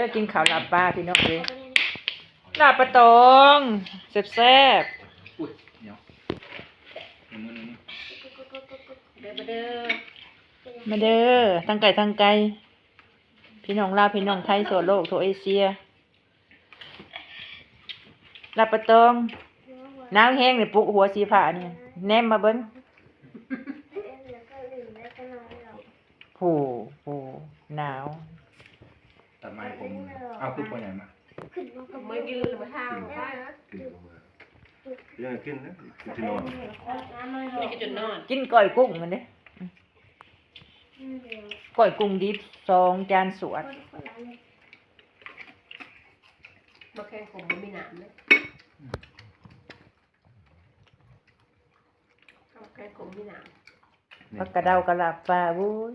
เด้อกินข้าวลาบปลาพี่น้องเอ้ยลาบปลาตองแซ่บอุ้ยเดี๋ยวหนึ่งมือหนึ่งมือเด้อมาเด้อๆมาเด้อทั้งไก่ทั้งไก่พี่น้องลาวพี่น้องไทยทั่วโลกทั่วเอเชียลาบปลาตองน้ำแห้งนี่ปลุกหัวสีผ้านี่แนมมาเบิ่งโหโหหนาว ตัดไม้ผมเอาคือปนใหญ่มาไม่กินเลยมาทางว่ากินลงมายังกินนะกินที่นอนไม่กินจนนอนกินก้อยกุ้งมันเด้ก้อยกุ้งดิบสองจานสวดมาแข่งผมไม่มีหนามเลยมาแข่งผมมีหนามผักกระเดากระลาบปลาวุ้ย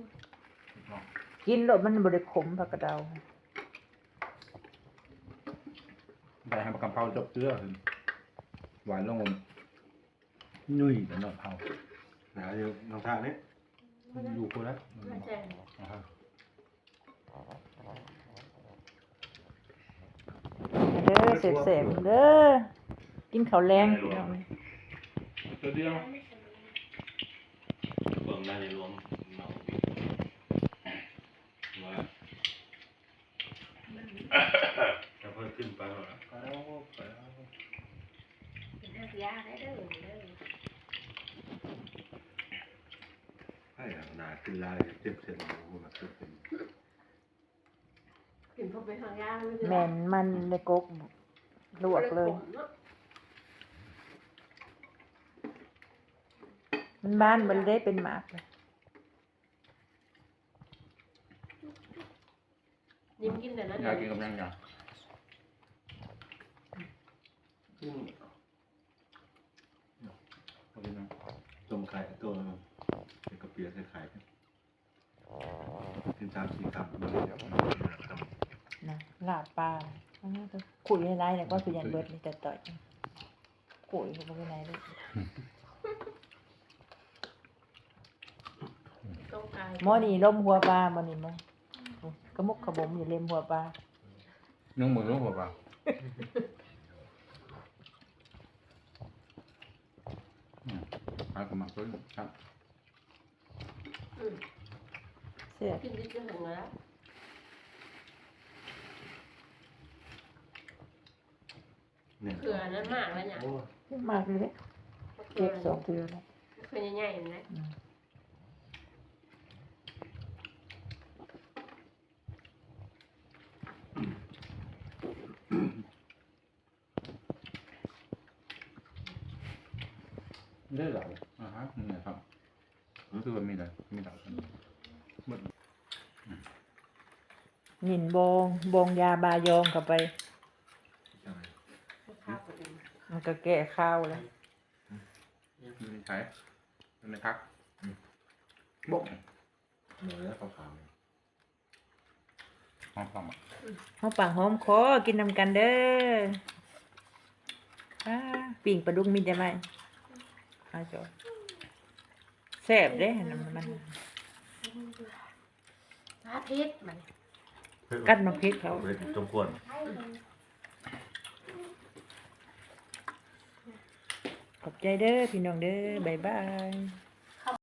กินแล้วมันบริขมผักกระเดา ได้ให้ประกำเพราจบเกลือหวานลงนุ่ยแต่นอกเผาหนาวอยู่น้องท่านี่อยู่คนละไม่ใช่นะครับเด้อเสพเสพเด้อกินข้าวแรงพี่น้องตัวเดียวเบิ่งได้ในรวมเมาว่าจะเพิ่มขึ้นไปหรอ เป็นนัก ยาได้เด้อเด้อให้หนาขึ้นลายเจ็บเส้นหัวมันขึ้นเป็นกินพวกไปทางยาไม่แมนมันในกกลวกเลย มันบ้านมันได้เป็นหมากเลยยิ้มกินแต่นั้นอยากกินกับยังยังขึ้น เอากินยัง ต้มไข่ตัวเป็นกระเปียกใส่ไข่กินตามสีคำมันเดี๋ยวมันคำนะลาบปลาอันนี้ก็ขุยให้ไรเนี่ยก็คือยันเบิดนี่แต่ต่อยขุยก็ไม่ได้เลยต้องกายหมอนี่ล้มหัวปลาหมอนี่มั้งกระมุกขบมอยู่เล็มหัวปลานุ่งมือนุ่งหัวเปล่าอืม หากำลังตัวครับเสียกินนิดเดียวแล้วเนี่ยเกลือนั้นมากแล้วเนี่ยโอ้มากเลยเก็บสองเทือแล้วเคยใหญ่ๆนะอืม ได้เหรออ่าฮะนี่ไงครับรู้สึกว่ามีอะไรมีเหล่าหมดหนินบองบองยาบายองเข้าไปใช่ข้าวกระดิ่งมันก็แก้ข้าวแล้วมีใช้เป็นไหมครับบ่งเหนื่อยแล้วขาวหอมหอมอะหอมปากหอมคอกินนำกันเด้ออ่าปิ่งปลาดุกมีได้ไหม อาจอยแซ่บเด้น้ำมันพระพิษมันๆกัดมาพริกเขาเวทจมควรขอบใจเด้อพี่น้องเด้อบ๊ายบาย